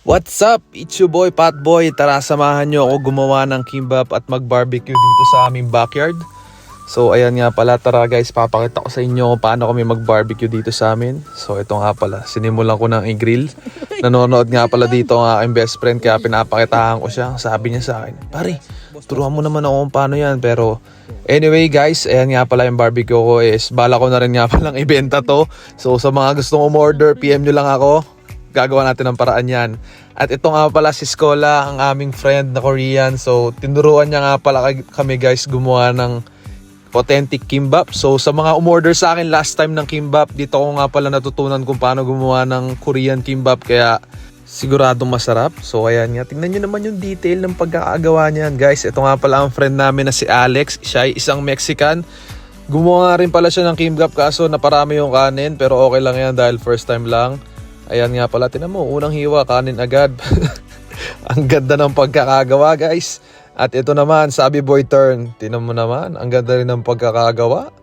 What's up? It's your boy Patboy. Tara samahan nyo ako gumawa ng kimbap at mag-barbecue dito sa aming backyard. So ayan nga pala, tara guys, papakita ko sa inyo paano kami mag-barbecue dito sa amin. So ito nga pala, sinimulan ko ng i-grill. Nanonood nga pala dito ang aking best friend kaya pinapakitahan ko siya. Sabi niya sa akin, pare, turuan mo naman ako kung paano yan. Pero anyway guys, ayan nga pala yung barbecue ko is bala ko na rin nga palang ibenta to. So sa mga gustong umorder, PM nyo lang ako gagawa natin ng paraan yan. At ito nga pala si Skola, ang aming friend na Korean. So, tinuruan niya nga pala kami guys gumawa ng authentic kimbap. So, sa mga umorder sa akin last time ng kimbap, dito ko nga pala natutunan kung paano gumawa ng Korean kimbap. Kaya, siguradong masarap. So, ayan nga. Tingnan nyo naman yung detail ng pagkakagawa niyan. Guys, ito nga pala ang friend namin na si Alex. Siya ay isang Mexican. Gumawa nga rin pala siya ng kimbap kaso naparami yung kanin. Pero okay lang yan dahil first time lang. Ayan nga pala, tinan mo, unang hiwa, kanin agad. ang ganda ng pagkakagawa, guys. At ito naman, sabi boy turn. Tinan mo naman, ang ganda rin ng pagkakagawa.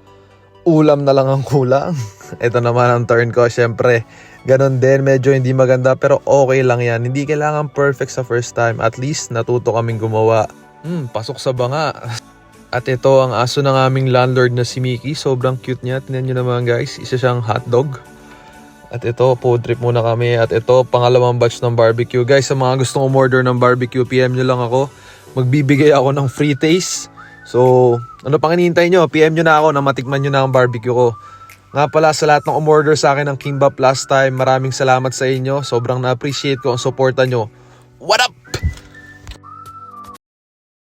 Ulam na lang ang kulang. ito naman ang turn ko, syempre. Ganon din, medyo hindi maganda pero okay lang yan. Hindi kailangan perfect sa first time. At least natuto kaming gumawa. Hmm, pasok sa banga. At ito ang aso ng aming landlord na si Mickey. Sobrang cute niya. Tingnan nyo naman guys. Isa siyang hotdog. At ito, food trip muna kami. At ito, pangalawang batch ng barbecue. Guys, sa mga gustong umorder ng barbecue, PM nyo lang ako. Magbibigay ako ng free taste. So, ano pang hinihintay nyo? PM nyo na ako na matikman nyo na ang barbecue ko. Nga pala sa lahat ng umorder sa akin ng Kimbap last time, maraming salamat sa inyo. Sobrang na-appreciate ko ang suporta nyo.